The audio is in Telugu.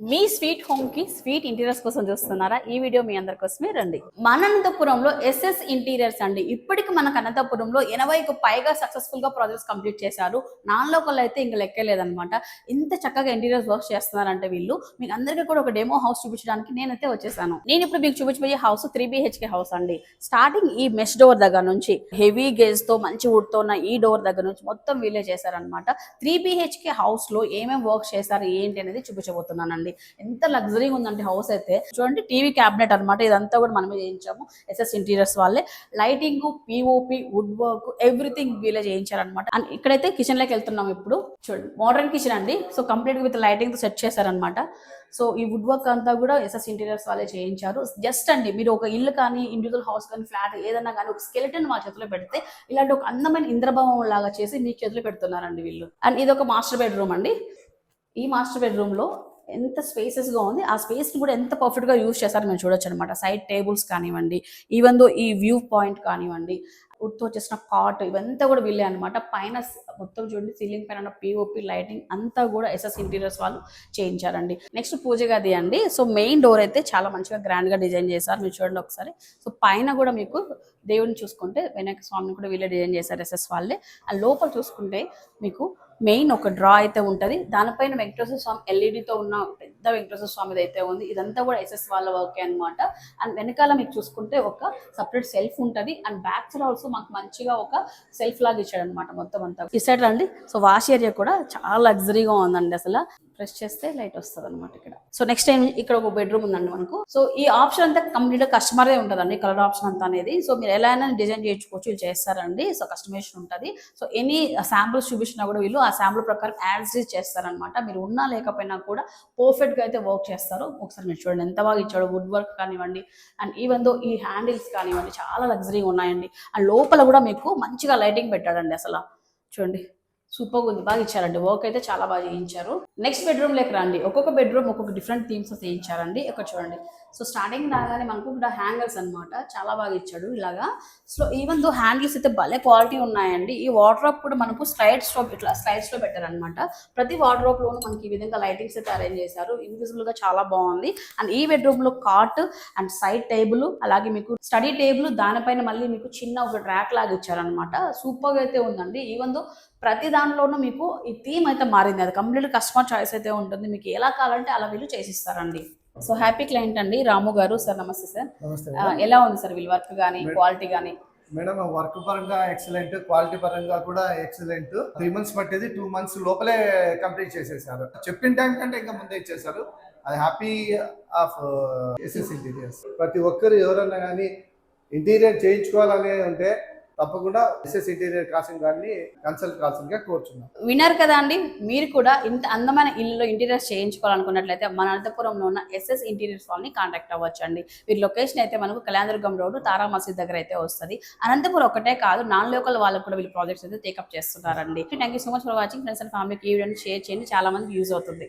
మీ స్వీట్ హోమ్కి స్వీట్ ఇంటీరియర్స్ కోసం చూస్తున్నారా? ఈ వీడియో మీ అందరి కోసమే రండి. మన అనంతపురంలో ఎస్ఎస్ ఇంటీరియర్స్ అండి. ఇప్పటికి మనకు అనంతపురంలో ఎనభైకు పైగా సక్సెస్ఫుల్గా ప్రాజెక్ట్స్ కంప్లీట్ చేశారు. నాన్ లోకల్ అయితే ఇంకా లెక్కలేదనమాట ఇంత చక్కగా ఇంటీరియర్స్ వర్క్ చేస్తున్నారంటే వీళ్ళు. మీకు అందరికీ కూడా ఒక డెమో హౌస్ చూపించడానికి నేనైతే వచ్చేసాను. నేను ఇప్పుడు మీకు చూపించబోయే హౌస్ త్రీ బిహెచ్కే హౌస్ అండి. స్టార్టింగ్ ఈ మెష్ డోర్ దగ్గర నుంచి హెవీ గేజ్తో మంచి వుడ్తో ఉన్న ఈ డోర్ దగ్గర నుంచి మొత్తం వీళ్ళే చేశారనమాట త్రీ బిహెచ్కే హౌస్లో ఏమేమి వర్క్ చేశారు ఏంటి అనేది చూపించబోతున్నానండి. ఎంత లగ్జరీగా ఉందంటే హౌస్ అయితే. చూడండి టీవీ క్యాబినెట్ అన్నమాట. ఇదంతా కూడా మనమే చేయించాము. ఎస్ఎస్ ఇంటీరియర్స్ వాళ్ళే. Lighting POP wood work everything వీళ్ళే చేయించారనమాట అండ్ ఇక్కడైతే కిచెన్లోకి వెళ్తున్నాం ఇప్పుడు. చూడండి మోడర్న్ కిచెన్ అండి. సో కంప్లీట్ విత్ లైటింగ్తో సెట్ చేశారనమాట సో ఈ వుడ్ వర్క్ అంతా కూడా ఎస్ఎస్ ఇంటీరియర్స్ వాళ్ళే చేయించారు. జస్ట్ అండి మీరు ఒక ఇల్లు కానీ ఇండివిజువల్ హౌస్ కానీ ఫ్లాట్ ఏదైనా కానీ ఒక స్కెలిటన్ మా చేతిలో పెడితే ఇలాంటి ఒక అందమైన ఇంద్రభవం లాగా చేసి మీ చేతిలో పెడుతున్నారండి వీళ్ళు. అండ్ ఇది ఒక మాస్టర్ బెడ్రూమ్ అండి. ఈ మాస్టర్ బెడ్రూమ్లో ఎంత స్పేసెస్గా ఉంది ఆ స్పేస్ని కూడా ఎంత పర్ఫెక్ట్గా యూస్ చేశారో మేము చూడొచ్చు అనమాట సైడ్ టేబుల్స్ కానివ్వండి ఈవెన్ దో ఈ వ్యూ పాయింట్ కానివ్వండి వుడ్తో చేసిన కాట్ ఇవంతా కూడా వీళ్ళే అనమాట పైన మొత్తం చూడండి సీలింగ్ పైన ఉన్న పిఓపి లైటింగ్ అంతా కూడా ఎస్ఎస్ ఇంటీరియర్స్ వాళ్ళు చేయించారండి. నెక్స్ట్ పూజ గది అండి. సో మెయిన్ డోర్ అయితే చాలా మంచిగా గ్రాండ్గా డిజైన్ చేశారు. మీరు చూడండి ఒకసారి. సో పైన కూడా మీకు దేవుని చూసుకుంటే వినాయక స్వామిని కూడా వీళ్ళే డిజైన్ చేశారు ఎస్ఎస్ వాళ్ళే. ఆ లోపల చూసుకుంటే మీకు మెయిన్ ఒక డ్రా అయితే ఉంటది. దానిపైన వెంకటేశ్వర స్వామి ఎల్ఈడితో తో ఉన్న పెద్ద వెంకటేశ్వర స్వామిది అయితే ఉంది. ఇదంతా కూడా ఎస్ఎస్ వాళ్ళ వర్కే అనమాట అండ్ వెనకాల మీకు చూసుకుంటే ఒక సపరేట్ సెల్ఫ్ ఉంటది. అండ్ బ్యాక్ సైడ్ ఆల్సో మాకు మంచిగా ఒక సెల్ఫ్ లాగా ఇచ్చాడు అనమాట మొత్తం అంతా. ఈ సైడ్ రండి. సో వాష్ ఏరియా కూడా చాలా లగ్జరీగా ఉందండి అసలు. ప్రెస్ చేస్తే లైట్ వస్తుంది అనమాట ఇక్కడ. సో నెక్స్ట్ టైం ఇక్కడ ఒక బెడ్రూమ్ ఉందండి మనకు. సో ఈ ఆప్షన్ అంతా కంప్లీట్గా కస్టమర్ ఉంటుందండి కలర్ ఆప్షన్ అంతా అనేది. సో మీరు ఎలా అయినా డిజైన్ చేయించుకోవచ్చు వీళ్ళు చేస్తారండి. సో కస్టమేషన్ ఉంటుంది. సో ఎనీ శాంపుల్స్ చూపించినా కూడా వీళ్ళు ఆ శాంపుల్ ప్రకారం యాడ్స్ చేస్తారనమాట మీరు ఉన్నా లేకపోయినా కూడా పర్ఫెక్ట్గా అయితే వర్క్ చేస్తారు. ఒకసారి మీరు చూడండి ఎంత బాగా ఇచ్చాడు వుడ్ వర్క్ కానివ్వండి అండ్ ఈవెన్ దో ఈ హ్యాండిల్స్ కానివ్వండి చాలా లగ్జరీగా ఉన్నాయండి. అండ్ లోపల కూడా మీకు మంచిగా లైటింగ్ పెట్టాడండి అసలు. చూడండి. సూపర్ ఉంది. బాగా ఇచ్చారండి. వర్క్ అయితే చాలా బాగా చేయించారు. నెక్స్ట్ బెడ్రూమ్ లేక రండి. ఒక్కొక్క బెడ్రూమ్ ఒక్కొక్క డిఫరెంట్ థీమ్స్ చేయించారండి. ఇక్కడ చూడండి. సో స్టార్టింగ్ రాగానే మనకు ఇక్కడ హ్యాంగర్స్ అన్నమాట. చాలా బాగా ఇచ్చాడు ఇలాగా. సో ఈవెన్ దో హ్యాండిల్స్ అయితే భలే క్వాలిటీ ఉన్నాయండి ఈ వాటర్ కూడా మనకు స్లైడ్స్లో ఇట్లా స్లైడ్స్లో పెట్టారనమాట ప్రతి వార్డ్రోబ్ లోను మనకి ఈ విధంగా లైటింగ్స్ అయితే అరేంజ్ చేశారు. ఇన్విజిబుల్గా చాలా బాగుంది. అండ్ ఈ బెడ్రూమ్లో కాట్ అండ్ సైడ్ టేబుల్ అలాగే మీకు స్టడీ టేబుల్ దానిపైన మళ్ళీ మీకు చిన్న ఒక ట్రాక్ లాగా ఇచ్చారనమాట సూపర్గా అయితే ఉందండి. ఈవెన్ దో ప్రతి దానిలోనూ మీకు ఈ థీమ్ అయితే మారింది. అది కంప్లీట్ కస్టమర్ చాయిస్ అయితే ఉంటుంది. మీకు ఎలా కావాలంటే అలా వీళ్ళు చేసిస్తారండి సో హ్యాపీ క్లయింట్ అండి రాము గారు సార్ నమస్తే సార్. ఎలా ఉంది సార్ వీళ్ళ వర్క్ కానీ క్వాలిటీ కానీ మేడం వర్క్ పరంగా ఎక్సలెంట్ క్వాలిటీ పరంగా కూడా ఎక్సలెంట్. త్రీ మంత్స్ పట్టేది టూ మంత్స్ లోపలే కంప్లీట్ చేసేసారు. చెప్పిన టైం కంటే ఇంకా ముందే ఇచ్చేసారు. అది హ్యాపీ ఆఫ్ ఎస్ఎస్ ఇంటీరియర్స్ ప్రతి ఒక్కరు ఎవరన్నా కానీ ఇంటీరియర్ చేయించుకోవాలని ఉంటే తప్పకుండా ఎస్ఎస్ ఇంటీరియర్ కాసింగ్ గారిని కన్సల్ట్ కాల్సిందిగా కోరుచున్నాం. విన్నారు కదా అండి మీరు కూడా ఇంత అందమైన ఇల్లులో ఇంటీరియర్స్ చేయించుకోవాలనుకున్నట్లయితే మన అనంతపురంలో ఉన్న ఎస్ఎస్ ఇంటీరియర్స్ వాళ్ళని కాంటాక్ట్ అవ్వచ్చు అండి వీరి లొకేషన్ అయితే మనకు కళ్యాణదుర్గం రోడ్డు తారా మసీద్ దగ్గర అయితే వస్తుంది. అనంతపురం ఒకటే కాదు నాన్ లోకల్ వాళ్ళకు కూడా వీళ్ళు ప్రాజెక్ట్స్ అయితే టేకప్ చేస్తున్నారండి. Thank you so much for watching friends and ఫ్యామిలీకి ఈ వీడియోని షేర్ చేయండి. చాలా మంది యూజ్ అవుతుంది.